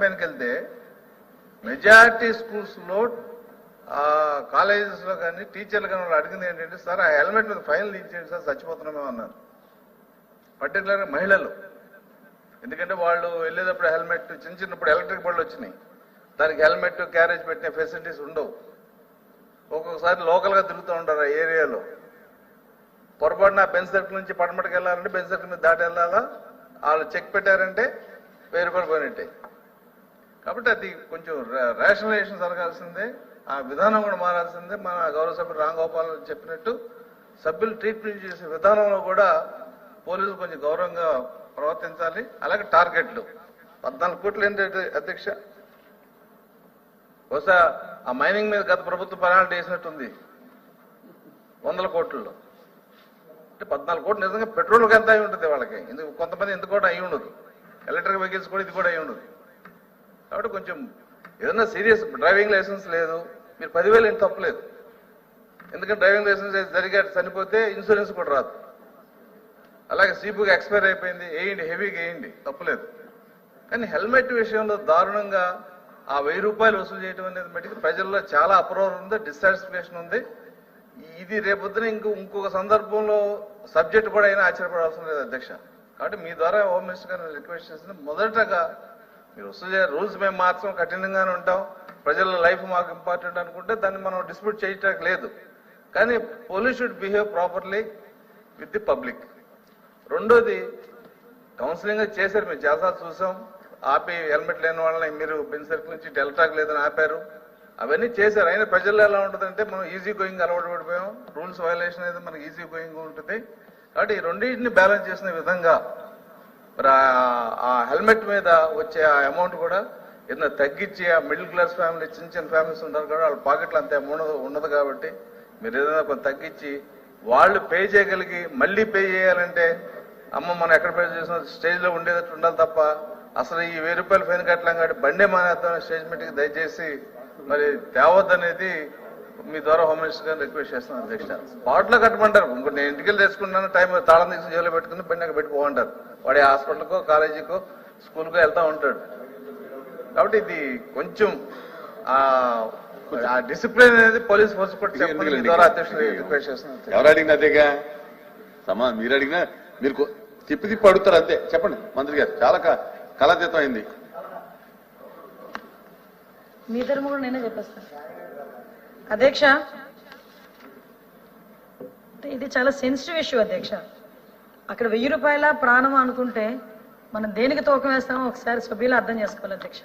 క్యాంపెయిన్కి వెళ్తే మెజారిటీ స్కూల్స్లో కాలేజెస్లో కానీ టీచర్లు కానీ వాళ్ళు అడిగింది ఏంటంటే సార్ ఆ హెల్మెట్ మీద ఫైనల్ ఇచ్చేయండి సార్ చచ్చిపోతున్నామే అన్నారు. పర్టికులర్గా మహిళలు. ఎందుకంటే వాళ్ళు వెళ్ళేటప్పుడు హెల్మెట్ చిన్న చిన్నప్పుడు ఎలక్ట్రిక్ బళ్ళు వచ్చినాయి. దానికి హెల్మెట్ క్యారేజ్ పెట్టిన ఫెసిలిటీస్ ఉండవు. ఒక్కొక్కసారి లోకల్గా తిరుగుతూ ఉంటారు ఆ ఏరియాలో. పొరపాటున బెంచ్ సర్కిల్ నుంచి పడమటికి వెళ్ళాలంటే బెంచ్ సర్కిల్ మీద దాటి వెళ్ళాలా వాళ్ళు చెక్ పెట్టారంటే వెయ్యి రూపాయలు పోయినట్టే కాబట్టి అది కొంచెం రేషనలైజేషన్ జరగాల్సిందే. ఆ విధానం కూడా మారాల్సిందే. మన గౌరవ సభ్యులు రాంగోపాల్ చెప్పినట్టు సభ్యులు ట్రీట్మెంట్ చేసే విధానంలో కూడా పోలీసులు కొంచెం గౌరవంగా ప్రవర్తించాలి. అలాగే టార్గెట్లు. పద్నాలుగు కోట్లు ఏంటంటే అధ్యక్ష? బహుశా ఆ మైనింగ్ మీద గత ప్రభుత్వం పెనాల్టీ వేసినట్టుంది. వందల కోట్లలో. అంటే పద్నాలుగు కోట్లు నిజంగా పెట్రోల్కి ఎంత అయి ఉంటుంది వాళ్ళకి? ఎందుకు కొంతమంది ఎందుకు కూడా అయి ఉండదు ఎలక్ట్రిక్ వెహికల్స్ కూడా ఇది కూడా అయి ఉండదు. కాబట్టి కొంచెం ఏదైనా సీరియస్ డ్రైవింగ్ లైసెన్స్ లేదు. మీరు పదివేలు ఏం తప్పలేదు ఎందుకంటే డ్రైవింగ్ లైసెన్స్ జరిగా చనిపోతే ఇన్సూరెన్స్ కూడా రాదు. అలాగే సీపుగా ఎక్స్పైర్ అయిపోయింది వేయండి హెవీగా వేయండి తప్పలేదు కానీ హెల్మెట్ విషయంలో దారుణంగా ఆ వెయ్యి రూపాయలు వసూలు చేయడం అనేది మటుకు ప్రజల్లో చాలా అప్రూవల్ ఉంది డిస్సాటిస్ఫాక్షన్ ఉంది. ఇది రేపొద్దున ఇంకో ఇంకొక సందర్భంలో సబ్జెక్ట్ కూడా అయినా ఆశ్చర్యపడాల్సిన లేదు అధ్యక్ష. కాబట్టి మీ ద్వారా హోమ్ మినిస్టర్ గారిని రిక్వెస్ట్ చేస్తుంది మొదటగా మీరు వసూలు రూల్స్ మేము మార్చం కఠినంగానే ఉంటాం. ప్రజల లైఫ్ మాకు ఇంపార్టెంట్ అనుకుంటే దాన్ని మనం డిస్ప్యూట్ చేయటానికి లేదు. కానీ police should behave properly with the public. రెండోది కౌన్సిలింగ్ చేశారు మేము చేసా చూసాం. ఆపి హెల్మెట్ లేని వాళ్ళని మీరు బెంచ్ సర్కిల్ నుంచి డెల్టాక్ లేదని ఆపారు. అవన్నీ చేశారు. అయినా ప్రజల్లో ఎలా ఉంటుందంటే మనం ఈజీ గోయింగ్ అలవాటు పడిపోయాం. రూల్స్ వయలేషన్ అయితే మనకి ఈజీ గోయింగ్ ఉంటుంది. కాబట్టి ఈ రెండింటిని బ్యాలెన్స్ చేసిన విధంగా మరి ఆ- హెల్మెట్ మీద వచ్చే ఆ అమౌంట్ కూడా ఏదైనా తగ్గించి ఆ మిడిల్ క్లాస్ ఫ్యామిలీ చిన్న చిన్న ఫ్యామిలీస్ ఉంటారు కూడా వాళ్ళ పాకెట్లో అంత అమౌంట్ ఉండదు కాబట్టి మీరు ఏదైనా కొంత తగ్గించి వాళ్ళు పే చేయగలిగి మళ్ళీ పే చేయాలంటే అమ్మ మనం ఎక్కడ పే చేసిన స్టేజ్లో ఉండేటట్టు ఉండాలి తప్ప అసలు ఈ వెయ్యి రూపాయలు ఫైన్ కట్టలేం కాబట్టి బండే మానేద్దాం స్టేజ్ మీటింగ్ దయచేసి మరి తేవద్దనేది మీ ద్వారా హోమ్ మినిస్టర్ గారిని రిక్వెస్ట్ చేస్తున్నాను అధ్యక్ష. స్పాట్లో కట్టమంటారు. ఇంకో నేను ఇంటికి వెళ్ళి తెచ్చుకున్నాను టైం తాళం తీసి జైల్లో పెట్టుకుని బండి అక్కడ పెట్టుకోమంటారు వాడి హాస్పిటల్కో కాలేజీకో స్కూల్కో వెళ్తా ఉంటాడు. కాబట్టి ఇది కొంచెం ఆ డిసిప్లిన్ అనేది పోలీస్ ఫోర్స్ కూడా చెప్పండి మీ ద్వారా అధ్యక్షుడు రిక్వెస్ట్ చేస్తున్నాను ఎవరు అడిగినా అదేగా? సమా మీరు అడిగినా మీరు తిప్పి తిప్పి అడుగుతారు అంతే. చెప్పండి మంత్రి గారు చాలా క- కళాతీతం అయింది మీ ఇద్దరు కూడా నేనే చెప్పేస్తాను. అధ్యక్ష ఇది చాలా సెన్సిటివ్ ఇష్యూ అధ్యక్ష. అక్కడ వెయ్యి రూపాయల ప్రాణం అనుకుంటే మనం దేనికి తూకం వేస్తామో ఒకసారి సభ్యులు అర్థం చేసుకోవాలి అధ్యక్ష.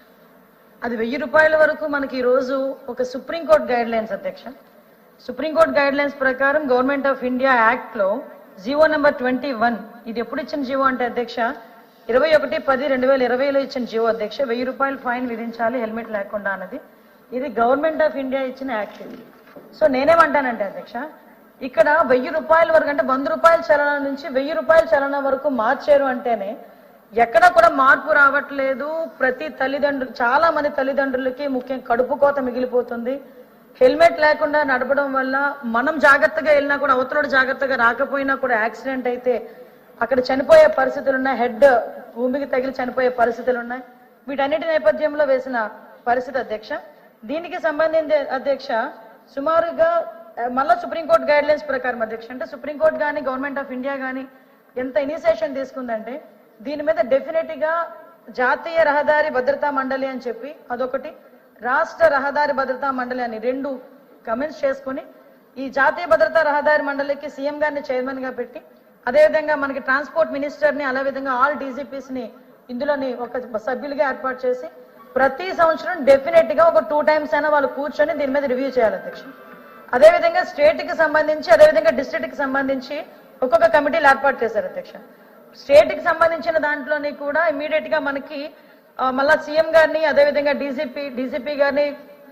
అది వెయ్యి రూపాయల వరకు మనకి ఈరోజు ఒక సుప్రీంకోర్టు గైడ్ లైన్స్ అధ్యక్ష. సుప్రీంకోర్టు గైడ్ లైన్స్ ప్రకారం గవర్నమెంట్ ఆఫ్ ఇండియా యాక్ట్లో జీవో నెంబర్ ట్వంటీ వన్ ఇది ఎప్పుడు ఇచ్చిన జీవో అంటే అధ్యక్ష? ఇరవై ఒకటి పది రెండు వేల ఇరవైలో ఇచ్చిన జీవో అధ్యక్ష. వెయ్యి రూపాయలు ఫైన్ విధించాలి హెల్మెట్ లేకుండా అన్నది. ఇది గవర్నమెంట్ ఆఫ్ ఇండియా ఇచ్చిన యాక్ట్ ఇది. సో నేనేమంటానంటే అధ్యక్ష ఇక్కడ వెయ్యి రూపాయల వరకు అంటే వంద రూపాయల చలనం నుంచి వెయ్యి రూపాయల చలనం వరకు మార్చారు అంటేనే ఎక్కడ కూడా మార్పు రావట్లేదు. ప్రతి తల్లిదండ్రులు చాలా మంది తల్లిదండ్రులకి ముఖ్యం కడుపు కోత మిగిలిపోతుంది. హెల్మెట్ లేకుండా నడపడం వల్ల మనం జాగ్రత్తగా వెళ్ళినా కూడా అవతలడు జాగ్రత్తగా రాకపోయినా కూడా యాక్సిడెంట్ అయితే అక్కడ చనిపోయే పరిస్థితులు ఉన్నాయి. హెడ్ భూమికి తగిలి చనిపోయే పరిస్థితులు ఉన్నాయి. వీటన్నిటి నేపథ్యంలో వేసిన పరిస్థితి అధ్యక్ష దీనికి సంబంధించి అధ్యక్ష సుమారుగా మళ్ళా సుప్రీంకోర్టు గైడ్ లైన్స్ ప్రకారం అధ్యక్ష అంటే సుప్రీంకోర్టు కానీ గవర్నమెంట్ ఆఫ్ ఇండియా కానీ ఎంత ఇనిషియేషన్ తీసుకుందంటే దీని మీద డెఫినెట్గా జాతీయ రహదారి భద్రతా మండలి అని చెప్పి అదొకటి. రాష్ట్ర రహదారి భద్రతా మండలి అని రెండు కమెంట్స్ చేసుకుని ఈ జాతీయ భద్రతా రహదారి మండలికి సీఎం గారిని చైర్మన్గా పెట్టి అదేవిధంగా మనకి ట్రాన్స్పోర్ట్ మినిస్టర్ని విధంగా ఆల్ డీజీపీస్ని ఇందులోని ఒక సభ్యులుగా ఏర్పాటు చేసి ప్రతి సంవత్సరం డెఫినెట్గా ఒక టూ టైమ్స్ అయినా వాళ్ళు కూర్చొని దీని మీద రివ్యూ చేయాలి అధ్యక్షుడు అదేవిధంగా స్టేట్కి సంబంధించి అదేవిధంగా డిస్ట్రిక్ట్కి సంబంధించి ఒక్కొక్క కమిటీలు ఏర్పాటు చేశారు అధ్యక్ష. స్టేట్కి సంబంధించిన దాంట్లోని కూడా ఇమీడియట్గా మనకి మళ్ళా సీఎం గారిని అదేవిధంగా డీజీపీ డీజీపీ గారిని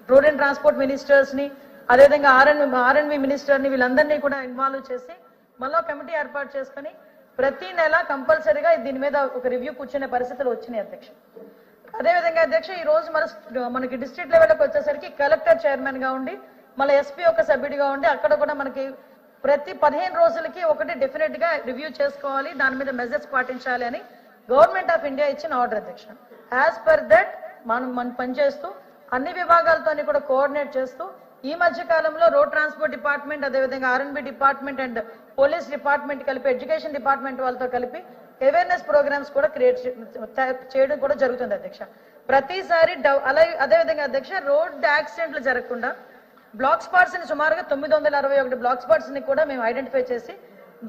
రోడ్ అండ్ ట్రాన్స్పోర్ట్ మినిస్టర్స్ని అదేవిధంగా ఆర్ఎన్ ఆర్ఎన్వి మినిస్టర్ని వీళ్ళందరినీ కూడా ఇన్వాల్వ్ చేసి మళ్ళీ కమిటీ ఏర్పాటు చేసుకొని ప్రతి నెల కంపల్సరీగా దీని మీద ఒక రివ్యూ కూర్చునే పరిస్థితులు వచ్చినాయి అధ్యక్ష. అదేవిధంగా అధ్యక్ష ఈ రోజు మన మనకి డిస్ట్రిక్ట్ లెవెల్కి వచ్చేసరికి కలెక్టర్ చైర్మన్గా ఉండి మళ్ళీ ఎస్పీ ఒక సభ్యుడిగా ఉండి అక్కడ కూడా మనకి ప్రతి పదిహేను రోజులకి ఒకటి డెఫినెట్గా రివ్యూ చేసుకోవాలి దాని మీద మెసేజ్ పాటించాలి అని గవర్నమెంట్ ఆఫ్ ఇండియా ఇచ్చిన ఆర్డర్ అధ్యక్ష. యాజ్ పర్ దట్ మనం మనం పనిచేస్తూ అన్ని విభాగాలతోని కూడా కోఆర్డినేట్ చేస్తూ ఈ మధ్య కాలంలో రోడ్ ట్రాన్స్పోర్ట్ డిపార్ట్మెంట్ అదేవిధంగా RNB department and police department కలిపి ఎడ్యుకేషన్ డిపార్ట్మెంట్ వాళ్ళతో కలిపి అవేర్నెస్ ప్రోగ్రామ్స్ కూడా క్రియేట్ చేయడం కూడా జరుగుతుంది అధ్యక్ష. ప్రతిసారి అలా అలాగే అదేవిధంగా అధ్యక్ష రోడ్ యాక్సిడెంట్లు జరగకుండా బ్లాక్ స్పాట్స్ని సుమారుగా తొమ్మిది వందల అరవై ఒకటి బ్లాక్ స్పాట్స్ని కూడా మేము ఐడెంటిఫై చేసి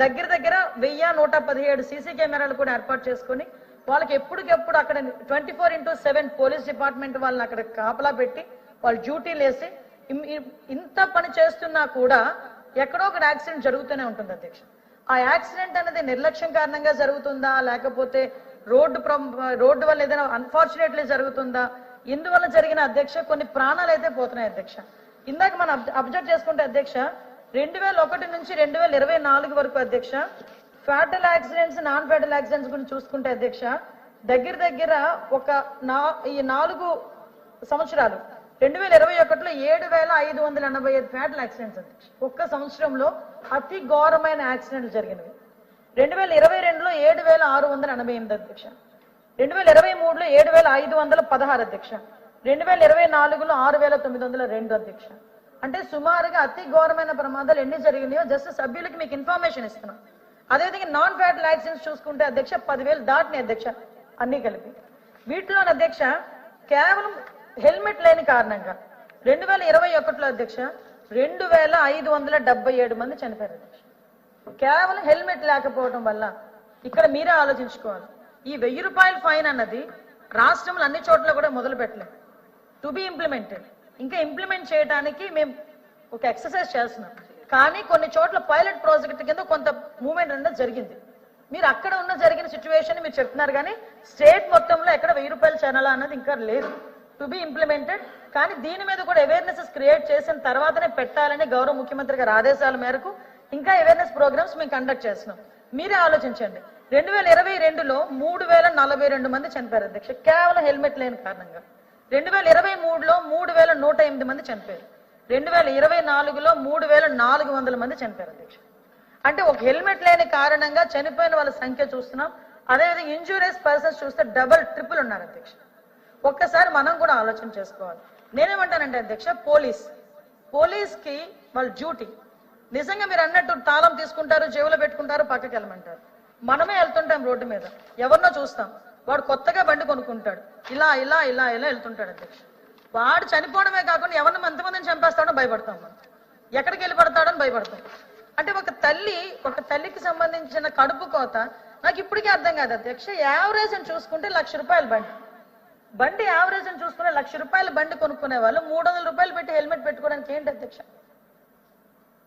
దగ్గర దగ్గర వెయ్యి నూట పదిహేడు సీసీ కెమెరాలు కూడా ఏర్పాటు చేసుకొని వాళ్ళకి ఎప్పటికెప్పుడు అక్కడ twenty four into seven police department వాళ్ళని అక్కడ కాపలా పెట్టి వాళ్ళు డ్యూటీలు వేసి ఇంత పని చేస్తున్నా కూడా ఎక్కడో ఒక యాక్సిడెంట్ జరుగుతూనే ఉంటుంది అధ్యక్ష. ఆ యాక్సిడెంట్ అనేది నిర్లక్ష్యం కారణంగా జరుగుతుందా? లేకపోతే రోడ్డు ప్రం- రోడ్డు వల్ల ఏదైనా అన్ఫార్చునేట్లీ జరుగుతుందా? ఇందువల్ల జరిగిన అధ్యక్ష కొన్ని ప్రాణాలు అయితే పోతున్నాయి అధ్యక్ష. ఇందాక మనం అబ్జర్వ్ చేసుకుంటే అధ్యక్ష రెండు వేల ఒకటి నుంచి రెండు వేల ఇరవై నాలుగు వరకు అధ్యక్ష fatal accidents non fatal accidents గురించి చూసుకుంటే అధ్యక్ష దగ్గర దగ్గర ఒక నా ఈ నాలుగు సంవత్సరాలు రెండు వేల ఇరవై ఒకటిలో ఏడు వేల ఐదు వందల ఎనభై ఐదు ఫ్యాటల్ యాక్సిడెంట్స్ అధ్యక్ష ఒక్క సంవత్సరంలో అతి ఘోరమైన యాక్సిడెంట్లు జరిగినవి. రెండు వేల ఇరవై రెండులో ఏడు వేల ఆరు వందల ఎనభై ఎనిమిది అధ్యక్ష. రెండు వేల ఇరవై మూడులో ఏడు వేల ఐదు వందల పదహారు అధ్యక్ష. రెండు వేల ఇరవై నాలుగులో ఆరు వేల తొమ్మిది వందల రెండు అధ్యక్ష. అంటే సుమారుగా అతి ఘోరమైన ప్రమాదాలు ఎన్ని జరిగినాయో జస్ట్ సభ్యులకి మీకు ఇన్ఫర్మేషన్ ఇస్తున్నాం. అదేవిధంగా నాన్ ఫ్యాటల్ యాక్సిడెంట్స్ చూసుకుంటే అధ్యక్ష పదివేలు దాటినాయి అధ్యక్ష అన్ని కలిపి. వీటిలో అధ్యక్ష కేవలం హెల్మెట్ లేని కారణంగా. రెండు వేల ఇరవై ఒకటిలో అధ్యక్ష రెండు వేల ఐదు వందల డెబ్బై ఏడు మంది చనిపోయారు అధ్యక్ష. కేవలం హెల్మెట్ లేకపోవడం వల్ల ఇక్కడ మీరే ఆలోచించుకోవాలి. ఈ వెయ్యి రూపాయల ఫైన్ అన్నది రాష్ట్రంలో అన్ని చోట్ల కూడా మొదలు పెట్టలేదు. టు బి ఇంప్లిమెంటెడ్ ఇంకా ఇంప్లిమెంట్ చేయడానికి మేము ఒక ఎక్సర్సైజ్ చేస్తున్నాం. కానీ కొన్ని చోట్ల పైలట్ ప్రాజెక్ట్ కింద కొంత మూమెంట్ అనేది జరిగింది. మీరు అక్కడ ఉన్న జరిగిన సిచ్యువేషన్ మీరు చెప్తున్నారు కానీ స్టేట్ మొత్తంలో ఎక్కడ వెయ్యి రూపాయల ఛానల్ అన్నది ఇంకా లేదు. టు బి ఇంప్లిమెంటెడ్ కానీ దీని మీద కూడా అవేర్నెస్ క్రియేట్ చేసిన తర్వాతనే పెట్టాలని గౌరవ ముఖ్యమంత్రి గారి ఆదేశాల మేరకు ఇంకా అవేర్నెస్ ప్రోగ్రామ్స్ మేము కండక్ట్ చేస్తున్నాం. మీరే ఆలోచించండి. రెండు వేల ఇరవై రెండులో మూడు వేల నలభై రెండు మంది చనిపోయారు అధ్యక్ష. కేవలం హెల్మెట్ లేని కారణంగా. రెండు వేల ఇరవై మూడులో మూడు వేల నూట ఎనిమిది మంది చనిపోయారు. రెండు వేల ఇరవై నాలుగులో మూడు వేల నాలుగు వందల మంది చనిపోయారు అధ్యక్ష. అంటే ఒక హెల్మెట్ లేని కారణంగా చనిపోయిన వాళ్ళ సంఖ్య చూస్తున్నాం. అదేవిధంగా ఇంజూరియస్ పర్సన్స్ చూస్తే డబల్ ట్రిపుల్ ఉన్నారు అధ్యక్ష. ఒక్కసారి మనం కూడా ఆలోచన చేసుకోవాలి. నేనేమంటానంటే అధ్యక్ష పోలీస్. పోలీస్కి వాళ్ళ డ్యూటీ. నిజంగా మీరు అన్నట్టు తాళం తీసుకుంటారు జేబులో పెట్టుకుంటారు పక్కకి వెళ్ళమంటారు. మనమే వెళ్తుంటాం రోడ్డు మీద. ఎవరినో చూస్తాం. వాడు కొత్తగా బండి కొనుక్కుంటాడు. ఇలా ఇలా ఇలా ఇలా వెళ్తుంటాడు అధ్యక్ష. వాడు చనిపోవడమే కాకుండా ఎవరిని ఎంతమందిని చంపేస్తాడో భయపడతాం మనం. ఎక్కడికి వెళ్ళి పడతాడని భయపడతాం. అంటే ఒక తల్లి ఒక తల్లికి సంబంధించిన కడుపు కోత నాకు ఇప్పటికీ అర్థం కాదు అధ్యక్ష. యావరేజ్ అని చూసుకుంటే లక్ష రూపాయలు బండి. బండి యావరేజ్ అని చూసుకునే లక్ష రూపాయల బండి కొనుక్కునే వాళ్ళు మూడు వందల రూపాయలు పెట్టి హెల్మెట్ పెట్టుకోవడానికి ఏంటి అధ్యక్ష?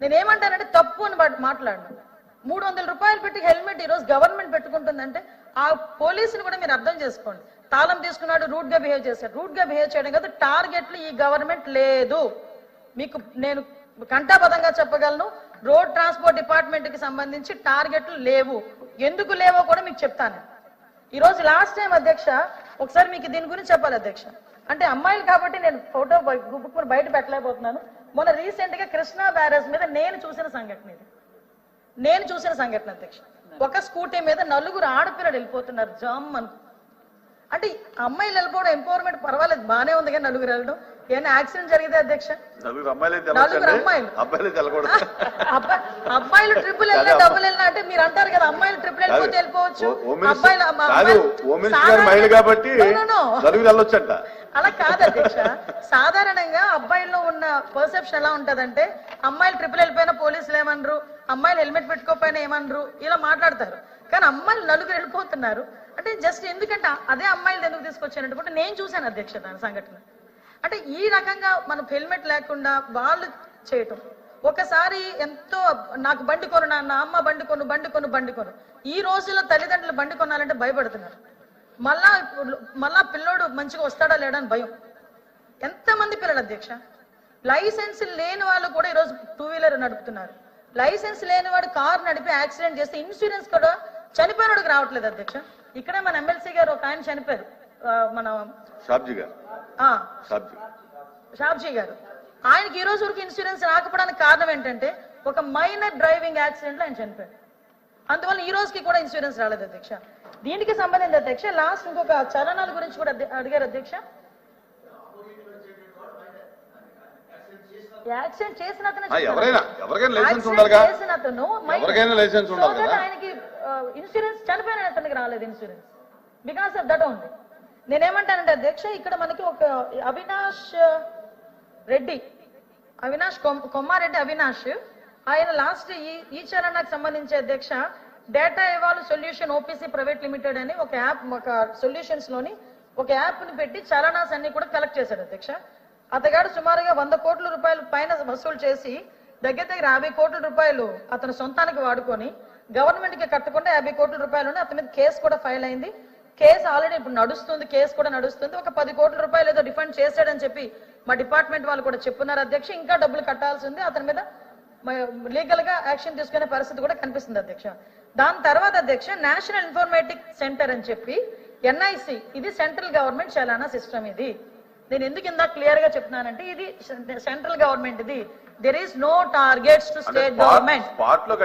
నేనేమంటానంటే తప్పు అని మాట్లాడను. మూడు వందల రూపాయలు పెట్టి హెల్మెట్ ఈ రోజు గవర్నమెంట్ పెట్టుకుంటుందంటే ఆ పోలీసుని కూడా మీరు అర్థం చేసుకోండి. తాళం తీసుకున్నాడు రూట్గా బిహేవ్ చేశాడు. రూట్గా బిహేవ్ చేయడం కాదు టార్గెట్లు ఈ గవర్నమెంట్ లేదు. మీకు నేను కంటాబద్ధంగా చెప్పగలను రోడ్ ట్రాన్స్పోర్ట్ డిపార్ట్మెంట్కి సంబంధించి టార్గెట్లు లేవు. ఎందుకు లేవో కూడా మీకు చెప్తాను. ఈరోజు లాస్ట్ టైం అధ్యక్ష ఒకసారి మీకు దీని గురించి చెప్పాలి అధ్యక్ష. అంటే అమ్మాయిలు కాబట్టి నేను ఫోటో గుప్పుకుని బయట పెట్టలేకపోతున్నాను. మొన్న రీసెంట్గా కృష్ణా బ్యారేజ్ మీద నేను చూసిన సంఘటన ఇది. నేను చూసిన సంఘటన అధ్యక్ష. ఒక స్కూటీ మీద నలుగురు ఆడపిల్లలు వెళ్ళిపోతున్నారు. జామ్ అంటే అమ్మాయిలు వెళ్ళిపోవడం ఎంపవర్మెంట్ పర్వాలేదు. బానే ఉంది కానీ నలుగురు వెళ్ళడం. ఏమైనా యాక్సిడెంట్ జరిగితే అధ్యక్ష? నలుగురు అమ్మాయిలు నలుగురు అమ్మాయిలు. అబ్బాయిలు తెలకూడదు. అబ్బా- అబ్బాయిలు ట్రిపుల్ వెళ్ళినా. డబుల్ వెళ్ళినా అంటే మీరు అంటారు కదా అమ్మాయిలు ట్రిపుల్ వెళ్ళిపోతే వెళ్ళిపోవచ్చు. అబ్బాయిలు మహిళ కాబట్టి. నలుగురు వెళ్ళొచ్చంట. అలా కాదు అధ్యక్ష. సాధారణంగా అబ్బాయిల్లో ఉన్న పర్సెప్షన్ ఎలా ఉంటదంటే అమ్మాయిలు ట్రిపుల్ వెళ్ళిపోయినా పోలీసులు ఏమనరు అమ్మాయిలు హెల్మెట్ పెట్టుకోకపోయినా ఏమనరు ఇలా మాట్లాడతారు. కానీ అమ్మాయిలు నలుగురు వెళ్ళిపోతున్నారు. అంటే జస్ట్ ఎందుకంటే అదే అమ్మాయిలు ఎందుకు తీసుకొచ్చారంటే నేను చూశాను అధ్యక్ష దాని సంఘటన. అంటే ఈ రకంగా మనకు హెల్మెట్ లేకుండా వాళ్ళు చేయటం. ఒకసారి ఎంతో నాకు బండి కొను నా అమ్మ బండి కొను బండి కొను బండి కొను. ఈ రోజుల్లో తల్లిదండ్రులు బండి కొనాలంటే భయపడుతున్నారు. మళ్ళా మళ్ళా పిల్లోడు మంచిగా వస్తాడా లేడా అని భయం. ఎంతమంది పిల్లలు అధ్యక్ష? లైసెన్స్ లేని వాళ్ళు కూడా ఈరోజు టూ వీలర్ నడుపుతున్నారు. లైసెన్స్ లేని వాడు కారు నడిపి యాక్సిడెంట్ చేస్తే ఇన్సూరెన్స్ కూడా చనిపోయినోడికి రావట్లేదు అధ్యక్ష. ఇక్కడే మన ఎమ్మెల్సీ గారు ఒక ఆయన చనిపోయారు. మన షాబ్జీ గారు. షాబ్జీ. గారు. ఆయనకి ఈ రోజు వరకు ఇన్సూరెన్స్ రాకపోవడానికి కారణం ఏంటంటే ఒక మైనర్ డ్రైవింగ్ యాక్సిడెంట్లో ఆయన చనిపోయారు అందువల్ల ఈ రోజుకి కూడా ఇన్సూరెన్స్ రాలేదు అధ్యక్ష. దీనికి సంబంధించి అధ్యక్ష లాస్ట్ ఇంకొక చలనాల గురించి కూడా అడిగారు అధ్యక్ష. యాక్సిడెంట్ చేసిన అతనే ఇన్సూరెన్స్ చనిపోయిన అతనికి రాలేదు insurance. Because of that only నేనేమంటానంటే అధ్యక్ష ఇక్కడ మనకి ఒక అవినాష్ రెడ్డి అవినాష్ కొమ్మారెడ్డి అవినాష్ ఆయన లాస్ట్ ఈ ఈ చరణకు సంబంధించి అధ్యక్ష data evolve solution OPC private limited అని ఒక యాప్ ఒక సొల్యూషన్స్లోని ఒక యాప్ని పెట్టి చలనాస్ అన్ని కూడా కలెక్ట్ చేశాడు అధ్యక్ష. అతగాడు సుమారుగా వంద కోట్ల రూపాయలు పైన వసూలు చేసి దగ్గర దగ్గర యాభై కోట్ల రూపాయలు అతను సొంతానికి వాడుకొని గవర్నమెంట్కి కట్టకుండా యాభై కోట్ల రూపాయలు అతని మీద కేసు కూడా ఫైల్ అయింది. కేసు ఆల్రెడీ ఇప్పుడు నడుస్తుంది కేసు కూడా నడుస్తుంది. ఒక పది కోట్ల రూపాయలు ఏదో డిఫండ్ చేశాడని చెప్పి మా డిపార్ట్మెంట్ వాళ్ళు కూడా చెప్పున్నారు. అధ్యక్ష ఇంకా డబ్బులు కట్టాల్సి ఉంది. అతని మీద లీగల్గా యాక్షన్ తీసుకునే పరిస్థితి కూడా కనిపిస్తుంది అధ్యక్ష. దాని తర్వాత అధ్యక్ష నేషనల్ ఇన్ఫర్మేటిక్ సెంటర్ అని చెప్పి ఎన్ఐసి ఇది సెంట్రల్ గవర్నమెంట్ చలానా సిస్టమ్ ఇది. నేను ఎందుకు ఇందాక క్లియర్గా చెప్తున్నానంటే ఇది సెంట్రల్ గవర్నమెంట్ ఇది. There is no targets to state government స్పాట్లో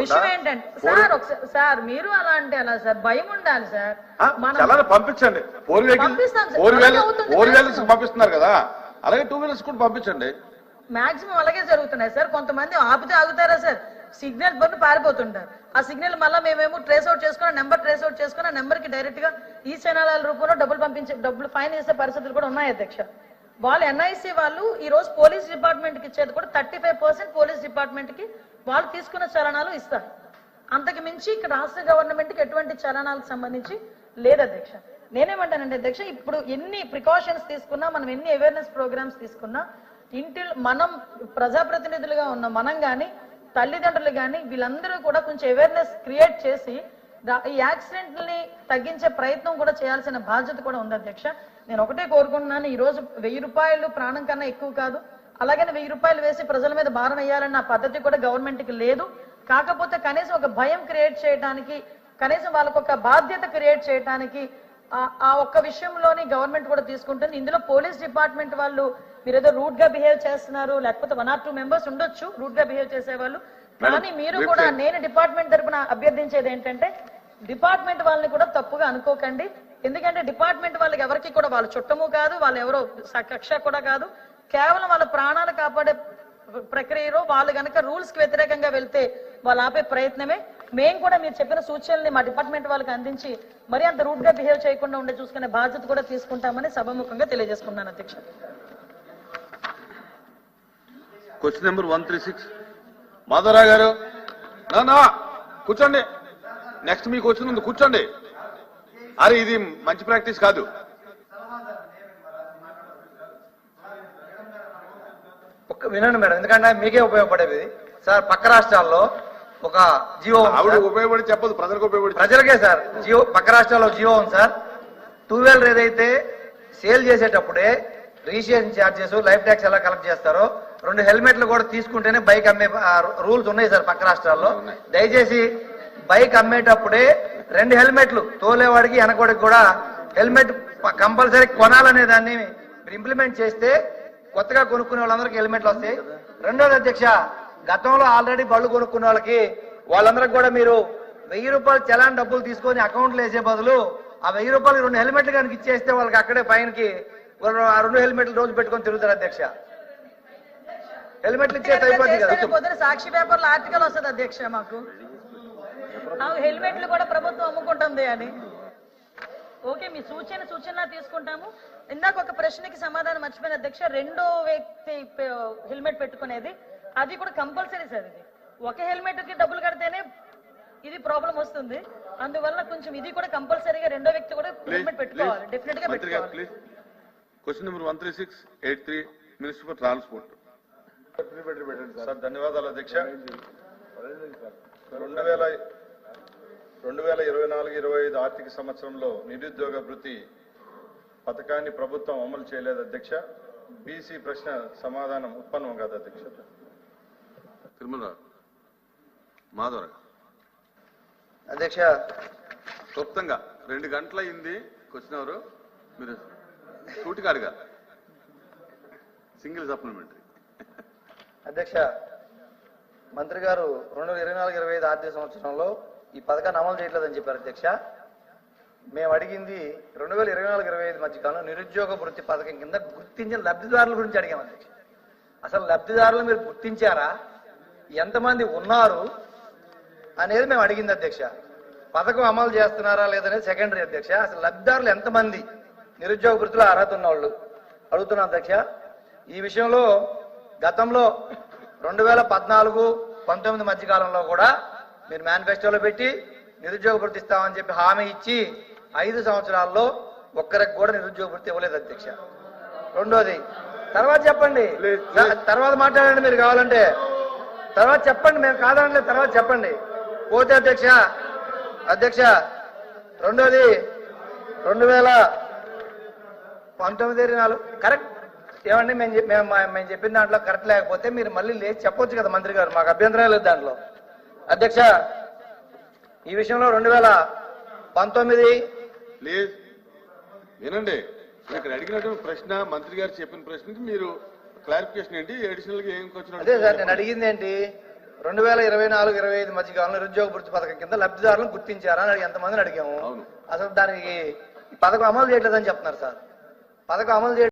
విషయం ఏంటంటే సార్ ఒకసారి సార్ మీరు అలా అంటే అలా సార్? భయం ఉండాలి సార్. మనం పంపించండి. ఫోర్ వీలర్స్ పంపిస్తున్నారు కదా. అలాగే టూ వీలర్స్ కూడా పంపించండి. మాక్సిమం అలాగే జరుగుతున్నాయి సార్. కొంతమంది ఆపితే ఆగుతారా సార్? సిగ్నల్ బండి పారిపోతుంటారు. ఆ సిగ్నల్ మళ్ళీ మేమేమో ట్రేస్ అవుట్ చేసుకుని నెంబర్ ట్రేస్ అవుట్ చేసుకుని ఆ నెంబర్కి డైరెక్ట్గా ఈ ఛానల్ రూపంలో డబ్బులు పంపించే డబ్బులు ఫైన్ చేసే పరిస్థితులు కూడా ఉన్నాయి అధ్యక్ష. వాళ్ళు ఎన్ఐసి వాళ్ళు ఈ రోజు పోలీస్ డిపార్ట్మెంట్కి ఇచ్చేది కూడా థర్టీ ఫైవ్ పర్సెంట్ పోలీస్ డిపార్ట్మెంట్కి వాళ్ళు తీసుకున్న చలనాలు ఇస్తారు. అంతకు మించి ఇక్కడ రాష్ట్ర గవర్నమెంట్కి ఎటువంటి చలనాలకు సంబంధించి లేదు అధ్యక్ష. నేనేమంటానంటే అధ్యక్ష ఇప్పుడు ఎన్ని ప్రికాషన్స్ తీసుకున్నా మనం ఎన్ని అవేర్నెస్ ప్రోగ్రామ్స్ తీసుకున్నా ఇంటి మనం ప్రజాప్రతినిధులుగా ఉన్న మనం కానీ తల్లిదండ్రులు కానీ వీళ్ళందరూ కూడా కొంచెం అవేర్నెస్ క్రియేట్ చేసి ఈ యాక్సిడెంట్ని తగ్గించే ప్రయత్నం కూడా చేయాల్సిన బాధ్యత కూడా ఉంది అధ్యక్ష. నేను ఒకటే కోరుకుంటున్నాను ఈ రోజు వెయ్యి రూపాయలు ప్రాణం కన్నా ఎక్కువ కాదు. అలాగని వెయ్యి రూపాయలు వేసి ప్రజల మీద భారం వేయాలన్న పద్ధతి కూడా గవర్నమెంట్కి లేదు. కాకపోతే కనీసం ఒక భయం క్రియేట్ చేయడానికి కనీసం వాళ్ళకు ఒక బాధ్యత క్రియేట్ చేయడానికి ఆ- ఒక్క విషయంలోని గవర్నమెంట్ కూడా తీసుకుంటుంది. ఇందులో పోలీస్ డిపార్ట్మెంట్ వాళ్ళు మీరు ఏదో రూట్గా బిహేవ్ చేస్తున్నారు లేకపోతే వన్ ఆర్ టూ మెంబర్స్ ఉండొచ్చు రూట్గా బిహేవ్ చేసేవాళ్ళు. కానీ మీరు కూడా. నేను డిపార్ట్మెంట్ తరపున అభ్యర్థించేది ఏంటంటే డిపార్ట్మెంట్ వాళ్ళని కూడా తప్పుగా అనుకోకండి. ఎందుకంటే డిపార్ట్మెంట్ వాళ్ళకి ఎవరికి కూడా వాళ్ళ చుట్టము కాదు వాళ్ళు ఎవరో కక్ష కూడా కాదు. కేవలం వాళ్ళ ప్రాణాలు కాపాడే ప్రక్రియలో వాళ్ళు కనుక రూల్స్కి వ్యతిరేకంగా వెళ్తే వాళ్ళు ఆపే ప్రయత్నమే. మేము కూడా మీరు చెప్పిన సూచనల్ని మా డిపార్ట్మెంట్ వాళ్ళకి అందించి మరి అంత రూట్గా బిహేవ్ చేయకుండా ఉండే చూసుకునే బాధ్యత కూడా తీసుకుంటామని సభముఖంగా తెలియజేసుకున్నాను అధ్యక్ష. Question number one three six Madhavarao గారు నా, నా కూర్చోండి నెక్స్ట్ మీకు వచ్చినందు కూర్చోండి. అరే ఇది మంచి ప్రాక్టీస్ కాదు ఒక్క వినండి మేడం ఎందుకంటే మీకే ఉపయోగపడేది సార్ పక్క రాష్ట్రాల్లో ఒక జియో ఆవిడ. ఉపయోగపడి చెప్పదు ప్రజలకు ఉపయోగపడి. ప్రజలకే సార్ జియో పక్క రాష్ట్రాల్లో జియో ఉంది సార్ టూ వీలర్ ఏదైతే సేల్ చేసేటప్పుడే రిజిస్ట్రేషన్ ఛార్జెస్ లైఫ్ ట్యాక్స్ ఎలా కలెక్ట్ చేస్తారో రెండు హెల్మెట్లు కూడా తీసుకుంటేనే బైక్ అమ్మే రూల్స్ ఉన్నాయి సార్ పక్క రాష్ట్రాల్లో. దయచేసి బైక్ అమ్మేటప్పుడే రెండు హెల్మెట్లు తోలేవాడికి వెనకవాడికి కూడా హెల్మెట్ కంపల్సరీ కొనాలనే దాన్ని ఇంప్లిమెంట్ చేస్తే కొత్తగా కొనుక్కునే వాళ్ళందరికీ హెల్మెట్లు వస్తాయి. రెండోది అధ్యక్ష గతంలో ఆల్రెడీ బళ్ళు కొనుక్కున్న వాళ్ళకి వాళ్ళందరికి కూడా మీరు వెయ్యి రూపాయలు చలాన్ డబ్బులు తీసుకొని అకౌంట్లో వేసే బదులు ఆ వెయ్యి రూపాయలు రెండు హెల్మెట్లు కనుక ఇచ్చేస్తే వాళ్ళకి అక్కడే పైనకి ఆ రెండు హెల్మెట్లు రోజు పెట్టుకొని తిరుగుతారు అధ్యక్ష. హెల్మెట్లు ఇచ్చేస్తే కదా? పొద్దున సాక్షి పేపర్లో ఆర్టికల్ వస్తుంది అధ్యక్ష మాకు. ఆ హెల్మెట్లు కూడా ప్రభుత్వం అమ్ముకుంటుంది అని. ఓకే మీ సూచన సూచన తీసుకుంటాము. ఇందాక ఒక ప్రశ్నకి సమాధానం మర్చిపోయిన అధ్యక్ష రెండో వ్యక్తి హెల్మెట్ పెట్టుకునేది. అది కూడా కంపల్సరీ సార్ ఇది. ఒక హెల్మెట్కి డబ్బులు కడితేనే ఇది ప్రాబ్లం వస్తుంది. అందువల్ల కొంచెం ఇది కూడా కంపల్సరీగా రెండో వ్యక్తి కూడా హెల్మెట్ పెట్టుకోవాలి. డెఫినెట్గా పెట్టుకోవాలి. Please question number one three six eight three minister for transport sir ధన్యవాదాలు అధ్యక్ష. రెండు వేల రెండు వేల ఇరవై నాలుగు ఇరవై ఐదు ఆర్థిక సంవత్సరంలో నిరుద్యోగ భృతి పథకాన్ని ప్రభుత్వం అమలు చేయలేదు అధ్యక్ష. బీసీ ప్రశ్న సమాధానం ఉత్పన్నం కాదు అధ్యక్ష. మాధవరావు అధ్యక్ష. క్లుప్తంగా రెండు గంటల అయింది క్వశ్చన్ ఎవరు? మీరు సూటిగా అడగాలి సింగిల్ సప్లిమెంటరీ. అధ్యక్ష మంత్రి గారు రెండు వేల ఇరవై నాలుగు ఇరవై ఐదు ఆర్థిక సంవత్సరంలో ఈ పథకాన్ని అమలు చేయట్లేదని చెప్పారు అధ్యక్ష. మేము అడిగింది రెండు వేల ఇరవై నాలుగు ఇరవై ఐదు మధ్యకాలంలో నిరుద్యోగ వృత్తి పథకం కింద గుర్తించిన లబ్ధిదారుల గురించి అడిగాం అధ్యక్ష. అసలు లబ్ధిదారులు మీరు గుర్తించారా? ఎంతమంది ఉన్నారు అనేది మేము అడిగింది అధ్యక్ష. పథకం అమలు చేస్తున్నారా లేదనేది సెకండరీ అధ్యక్ష. అసలు లబ్ధిదారులు ఎంతమంది? నిరుద్యోగ వృత్తిలో అర్హత ఉన్న వాళ్ళు అడుగుతున్నా అధ్యక్ష. ఈ విషయంలో గతంలో రెండు వేల పద్నాలుగు పంతొమ్మిది మధ్య కాలంలో కూడా మీరు మేనిఫెస్టోలో పెట్టి నిరుద్యోగ వృత్తి ఇస్తామని చెప్పి హామీ ఇచ్చి ఐదు సంవత్సరాల్లో ఒక్కరికి కూడా నిరుద్యోగ వృత్తి ఇవ్వలేదు అధ్యక్ష. రెండోది తర్వాత చెప్పండి. తర్వాత మాట్లాడండి మీరు కావాలంటే. తర్వాత చెప్పండి మేము కాదనలేదు తర్వాత చెప్పండి. పోతే అధ్యక్ష అధ్యక్ష రెండోది రెండు వేల పంతొమ్మిది నాలుగు కరెక్ట్ ఏమండి మేము మేము మేము చెప్పిన దాంట్లో కరెక్ట్ లేకపోతే మీరు మళ్ళీ లేచి చెప్పొచ్చు కదా మంత్రి గారు మాకు అభ్యంతరం లేదు దాంట్లో. అధ్యక్ష ఈ విషయంలో రెండు వేల పంతొమ్మిది ప్లీజ్. వినండి. ఇక్కడ అడిగినటువంటి ప్రశ్న మంత్రి గారు చెప్పిన ప్రశ్నకి మీరు క్లారిఫికేషన్ ఏంటి? అడిషనల్గా ఏం అదే సార్ నేను అడిగింది ఏంటి? రెండు వేల ఇరవై నాలుగు ఇరవై ఐదు మధ్య కాలంలో నిరుద్యోగ వృత్తి పథకం కింద లబ్ధిదారులను గుర్తించారా అని ఎంతమందిని అడిగాము. అసలు దానికి పథకం అమలు చేయట్లేదని చెప్తున్నారు సార్. పథకం అమలు చేయడం